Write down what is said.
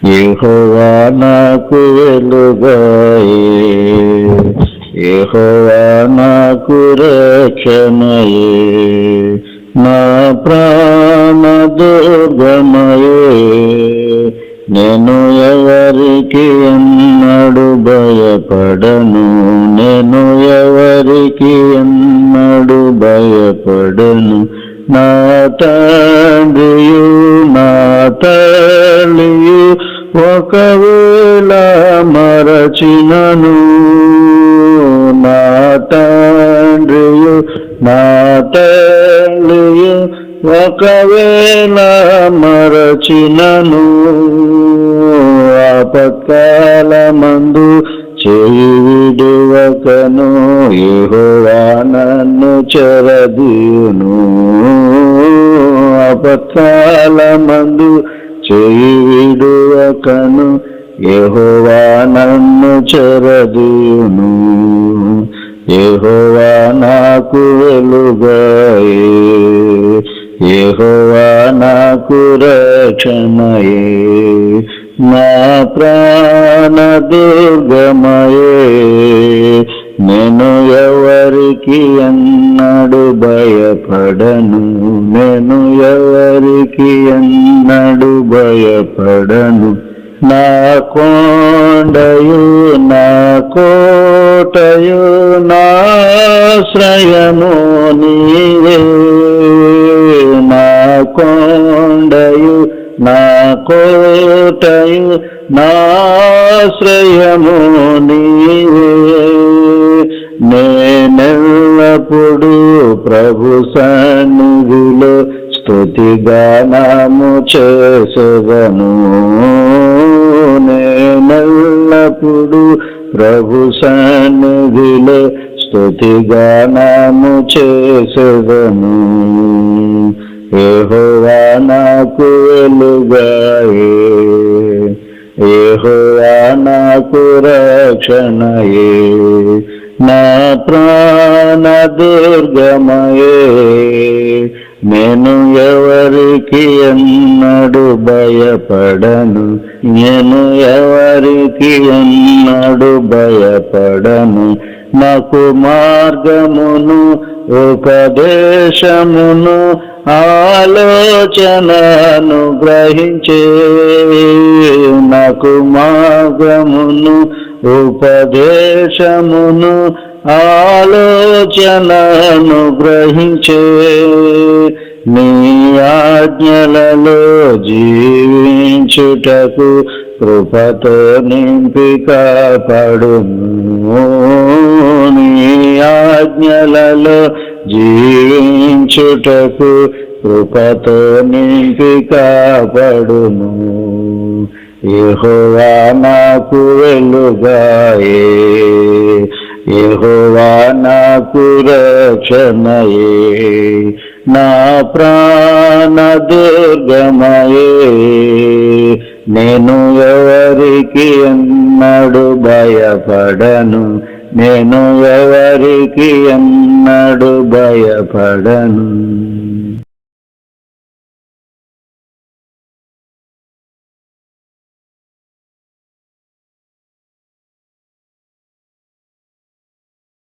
ఏహోవా నాకు వెలుగాయే ఏహోవా నాకు రక్షణయే నా ప్రాణ దుర్గమయే నేను ఎవరికి ఎన్నడు భయపడను నేను ఎవరికి ఎన్నడు భయపడను నా తండ్రియు నా తండ్రి మరచినను నా తండ్రియు నా తల్లియు ఒకవేళ మరచినను. ఆపత్కాల మందు చేయి విడువకను. యెహోవా నన్ను చెరదీయును. ఆపత్కాల మందు చేయి విడువకను. యెహోవా నన్ను చెరదీయును. యెహోవా నాకు వెలుగాయే యెహోవా నాకు రక్షణయే. నా ప్రాణ దుర్గమయే నేను ఎవరికి ఎన్నడు భయపడను. నేను ఎవరికి ఎన్నడు భయపడను. నా కొండయు నా కోటయు నాశ్రయము నీవే. నా కొండయు నా కోటయు నాశ్రయము నీవే. నేనెల్లప్పుడు ప్రభు సన్నిధిలో స్తుతిగానము చేసగను నేనెల్లప్పుడు ప్రభు సన్నిధిలో స్తుతిగానము చేసగను ఏహోవా నాకు వెలుగాయే. ఏహోవా నాకు రక్షణయే. నా ప్రాణ దుర్గమయే ఎవరికి ఎన్నడు భయపడను? నేను ఎవరికి ఎన్నడు భయపడను? నాకు మార్గమును ఉపదేశమును ఆలోచనను గ్రహించే నాకు మార్గమును ఉపదేశమును ఆలోచనను గ్రహించే నీ ఆజ్ఞలలో జీవించుటకు కృపతో నింపిక పడును నీ ఆజ్ఞలలో జీవించుటకు కృపతో నింపిక పడును ఏహోవా నాకు వెలుగాయే. ఏహోవా నాకు రక్షణయే. నా ప్రాణ దుర్గమయే నేను ఎవరికి ఎన్నడు భయపడను నేను ఎవరికి ఎన్నడు భయపడను.